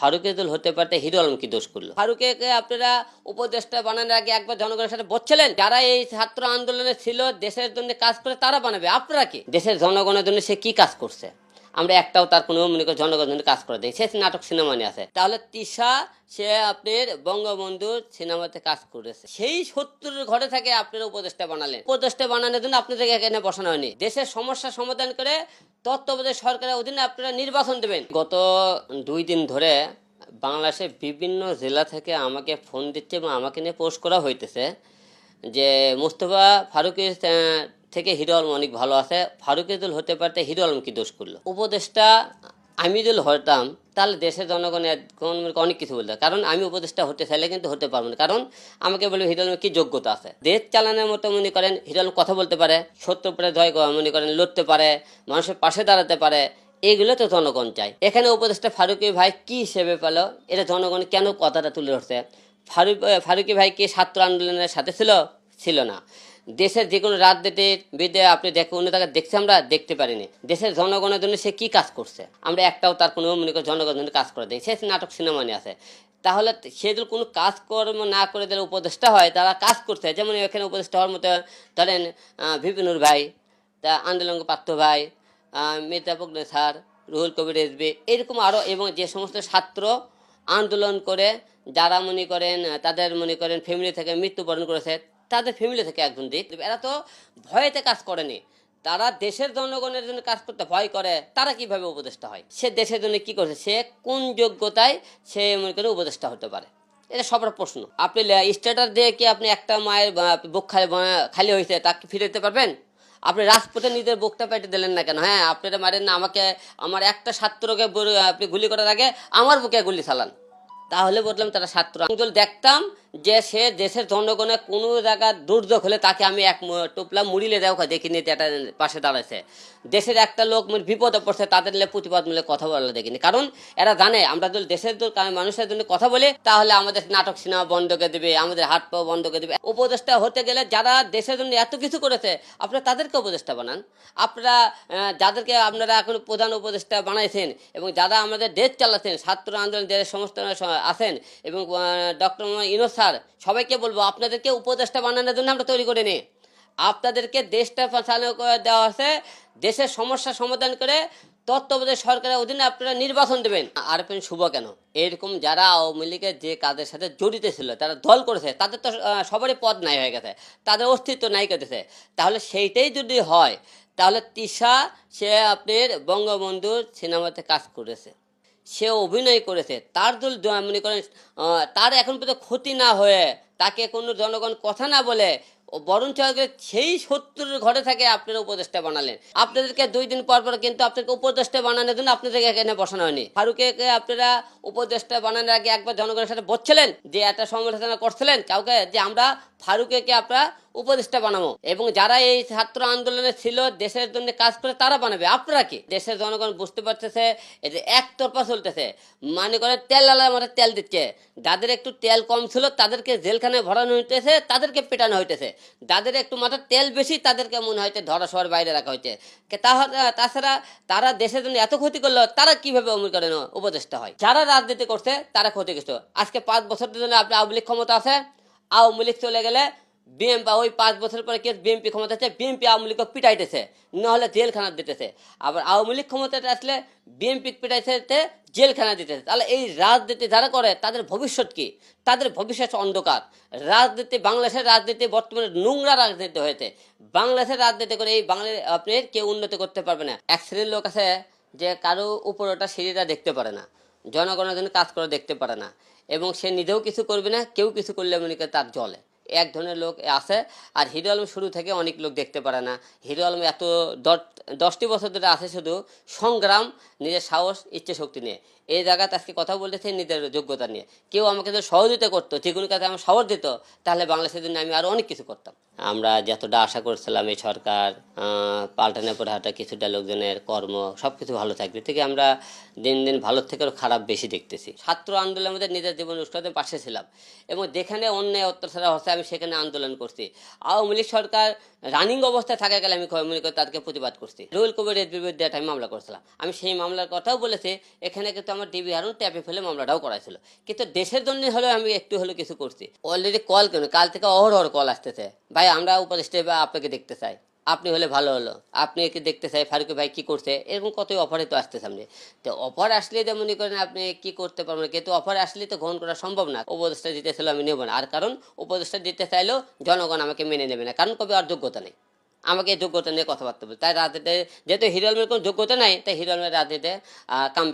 ফারুকেদুল হতে পারতে হিরো আলম কি দোষ করল? ফারুকে আপনারা উপদেষ্টা বানানোর আগে একবার জনগণের সাথে বলছিলেন, যারা এই ছাত্র আন্দোলনে ছিল, দেশের জন্য কাজ করে তারা বানাবে। আপনারা কি? দেশের জনগণের জন্য সে কি কাজ করছে? আমরা একটাও তার কোনো মনে করি জনগণের কাজ করে দেয়। সে নাটক সিনেমা নিয়ে আছে তাহলে তিশা, সে আপনার বঙ্গবন্ধুর সিনেমাতে কাজ করেছে। সেই সত্তরের ঘরে থেকে আপনার উপদেষ্টা বানালেন। উপদেষ্টা বানানোর জন্য আপনাদেরকে এখানে বসানো হয়নি। দেশের সমস্যা সমাধান করে তত্ত্বাবধায়ক সরকারের অধীনে আপনারা নির্বাচন দেবেন। গত দুই দিন ধরে বাংলাদেশের বিভিন্ন জেলা থেকে আমাকে ফোন দিচ্ছে এবং আমাকে নিয়ে পোস্ট করা হইতেছে যে, মুস্তফা ফারুকের থেকে হিরো আলম অনেক ভালো আছে। ফারুক হতে পারতে হিরো আলম কি দোষ করল? উপদেশটা আমি যদি হতাম, তাহলে দেশের জনগণের অনেক কিছু বলতে। কারণ আমি উপদেশটা হতে চাইলে কিন্তু হতে পারব না। কারণ আমাকে বলবে হিরো আলমের কি যোগ্যতা আছে? দেশ চালানোর মতো মনে করেন হিরো কথা বলতে পারে সত্য উপরে জয় মনে করেন লড়তে পারে, মানুষের পাশে দাঁড়াতে পারে, এগুলো তো জনগণ চাই এখানে উপদেশটা ফারুকি ভাই কি হিসেবে পেল? এটা জনগণ কেন কথাটা তুলে ধরছে? ফারুক, ফারুকি ভাই কি ছাত্র আন্দোলনের সাথে ছিল? ছিল না। দেশের যে কোনো রাজনীতির বিদে আপনি দেখে অন্য জায়গায় দেখছি আমরা দেখতে পারিনি। দেশের জনগণের জন্য সে কি কাজ করছে? আমরা একটাও তার কোনো মনে করি জনগণের জন্য কাজ করে দিই সে নাটক সিনেমা নিয়ে আছে তাহলে সে যদি কোনো কাজকর্ম না করে দিলে উপদেষ্টা হয়, তারা কাজ করছে। যেমন এখানে উপদেষ্টা হওয়ার মতো ধরেন বিপিনুর ভাই, তা আন্দোলন পার্থ ভাই মির্জা ফখরুল স্যার, রুহুল কবির এসবি, এরকম আরও এবং যে সমস্ত ছাত্র আন্দোলন করে, যারা মনে করেন, তাদের মনে করেন ফ্যামিলি থেকে মৃত্যুবরণ করেছে তাদের ফ্যামিলি থেকে একজন দিক এরা তো ভয়েতে কাজ করেনি। তারা দেশের জনগণের জন্য কাজ করতে ভয় করে। তারা কীভাবে উপদেষ্টা হয়? সে দেশের জন্য কি করছে? সে কোন যোগ্যতায় সে মনে করে উপদেষ্টা হতে পারে? এটা সবার প্রশ্ন। আপনি স্ট্যাটাস দিয়ে কি আপনি একটা মায়ের বুক খালি খালি হয়েছে, তাকে ফিরে দিতে পারবেন? আপনি রাজপথে নিজের বুকটা পেটে দিলেন না কেন? হ্যাঁ আপনারা মারেন না, আমাকে, আমার একটা ছাত্রকে আপনি গুলি করার আগে আমার বুকে গুলি চালান। তাহলে বললাম তারা ছাত্র। দেখতাম যে সে দেশের জনগণের কোনো জায়গা দুর্যোগ হলে তাকে আমি এক টোপলা মুড়িলে দেওয়া দেখিনি এটা পাশে দাঁড়াইছে। দেশের একটা লোক মানে বিপদে পড়ছে, তাদের লে প্রতিবাদ মিলে কথা বলা দেখিনি। কারণ এরা জানে, আমরা যদি দেশের মানুষের জন্য কথা বলি, তাহলে আমাদের নাটক সিনেমা বন্ধ করে দেবে, আমাদের হাট পাও বন্ধ করে দেবে। উপদেষ্টা হতে গেলে যারা দেশের জন্য এত কিছু করেছে, আপনারা তাদেরকে উপদেষ্টা বানান। আপনারা যাদেরকে আপনারা এখন প্রধান উপদেষ্টা বানাইছেন এবং যারা আমাদের দেশ চালাচ্ছেন, ছাত্র আন্দোলন যে সমস্ত আছেন এবং ডক্টর ইনো স্যার, সবাইকে বলব, আপনাদেরকে উপদেষ্টা বানানোর জন্য আমরা তৈরি করে নিই। আপনাদেরকে দেশটা চালু করে দেওয়া আছে দেশের সমস্যা সমাধান করে তত্ত্বাবধায়ক সরকারের অধীনে আপনারা নির্বাচন দেবেন। আর পেন শুভ কেন? এরকম যারা আওয়ামী লীগের যে কাজের সাথে জড়িত ছিল, তারা দল করেছে, তাদের তো সবারই পদ নাই হয়ে গেছে, তাদের অস্তিত্ব নাই কেটেছে তাহলে সেইটাই যদি হয়, তাহলে তিশা, সে আপনার বঙ্গবন্ধুর সিনেমাতে কাজ করেছে। সে অভিনয় করেছে। তার দল মনে করেন তার এখন পর্যন্ত ক্ষতি না হয়ে তাকে কোনো জনগণ কথা না বলে বরঞ্চ সেই শত্রুর ঘরে থাকে আপনারা উপদেষ্টা বানালেন। আপনাদেরকে দুই দিন পর পর কিন্তু আপনাকে উপদেষ্টা বানানোর জন্য আপনাদেরকে এখানে বসানো হয়নি। ফারুকে আপনারা উপদেষ্টা বানানোর আগে একবার জনগণের সাথে বলছিলেন যে একটা সমালোচনা করছিলেন কাউকে যে, আমরা ফারুকে আপনারা উপদেষ্টা বানাবো। এবং যারা এই ছাত্র আন্দোলনে ছিল, দেশের জন্য কাজ করে তারা বানাবে। আপনারা কি? দেশের জনগণ বুঝতে পারতেছে এটা একতরফা চলতেছে। মানে করে তেল আলাদা মাথায় তেল দিচ্ছে। যাদের একটু তেল কম ছিল, তাদেরকে জেলখানায় ভরানো হইতেছে, তাদেরকে পেটানো হইতেছে। যাদের একটু মাথার তেল বেশি, তাদেরকে মনে হইতে ধরা শহর বাইরে রাখা হয়েছে তাছাড়া তারা দেশের জন্য এত ক্ষতি করল, তারা কীভাবে অমল করেন উপদেষ্টা হয়? যারা রাজনীতি করছে, তারা ক্ষতিগ্রস্ত। আজকে পাঁচ বছরের জন্য আপনি আওয়ামী লীগ ক্ষমতা আছে, আওয়ামী লীগ চলে গেলে বিএমপি ওই পাঁচ বছর পরে কে বিএমপি ক্ষমতা আছে বিএমপি আওয়ামী লীগকে পিটাইতেছে, নাহলে জেলখানা দিতেছে। আবার আওয়ামী লীগ ক্ষমতাটা আসলে বিএমপি পিটাইতে জেলখানা দিতেছে। তাহলে এই রাজনীতি যারা করে, তাদের ভবিষ্যৎ কি? তাদের ভবিষ্যৎ অন্ধকার। রাজনীতি, বাংলাদেশের রাজনীতি বর্তমানে নোংরা রাজনীতি হয়েছে। বাংলাদেশের রাজনীতি করে এই বাংলাদেশ আপনি কেউ উন্নতি করতে পারবে না। এক শ্রেণির লোক আছে যে কারও উপর ওটা সিঁড়িটা দেখতে পারে না। জনগণের জন্য কাজ করে দেখতে পারে না। এবং সে নিজেও কিছু করবে না, কেউ কিছু করলে মনে করে তার জলে। এক ধরনের লোক আছে, আর হিরো আলম শুরু থেকে অনেক লোক দেখতে পারে না। হিরো আলম এত দশ- দশটি বছর ধরে আছে শুধু সংগ্রাম, নিজের সাহস ইচ্ছে শক্তি নিয়ে। এই জায়গাতে আজকে কথা বলতেছে নিজের যোগ্যতা নিয়ে। কেউ আমাকে যদি সহযোগিতা করতো, যে কোনো কাজে আমার সাহস দিত, তাহলে বাংলাদেশের জন্য আমি আরও অনেক কিছু করতাম। আমরা যতটা আশা করছিলাম এই সরকার পাল্টানোর হয়তো কিছুটা লোকজনের কর্ম সব কিছু ভালো থাকবে। থেকে আমরা দিন দিন ভালো থেকেও খারাপ বেশি দেখতেছি। ছাত্র আন্দোলনের মধ্যে নিজের জীবন উৎসবের পাশে ছিলাম এবং যেখানে অন্যায়, অত্যাচার হচ্ছে আমি সেখানে আন্দোলন করছি। আওয়ামী লীগ সরকার রানিং অবস্থায় থাকা গেলে আমি মনে করি তাদেরকে প্রতিবাদ করছি। রুহুল কবির এর বিরুদ্ধে একটা আমি মামলা করছিলাম। আমি সেই মামলার কথাও বলেছি, এখানে কিন্তু আমার ডিবি হারুন ট্যাপে ফেলে মামলাটাও করাইছিল। কিন্তু দেশের জন্য হলেও আমি একটু হলেও কিছু করছি। অলরেডি কল কেন? কাল থেকে অহরহর কল আসতেছে। ভাই আমরা উপদেষ্টা বা আপনাকে দেখতে চাই। আপনি হলে ভালো হলো। আপনি একে দেখতে চাই, ফারুক ভাই কি করছে? এরকম কতই অফারে তো আসতে সামনে। তো অফার আসলে তো মনে করেন আপনি কি করতে পারবেন? কিন্তু অফার আসলে তো গ্রহণ করা সম্ভব না। উপদেষ্টা দিতে চাইলে আমি নেব না। আর কারণ, উপদেষ্টা দিতে চাইলেও জনগণ আমাকে মেনে নেবে না। কারণ কবে আর যোগ্যতা নেই। আমাকে যোগ্যতা নিয়ে কথাবার্তা বলতে তাই রাজনীতিতে যেহেতু হিরো আলমের কোনো যোগ্যতা নাই, তাই হিরো আলমের রাজনীতিতে কাম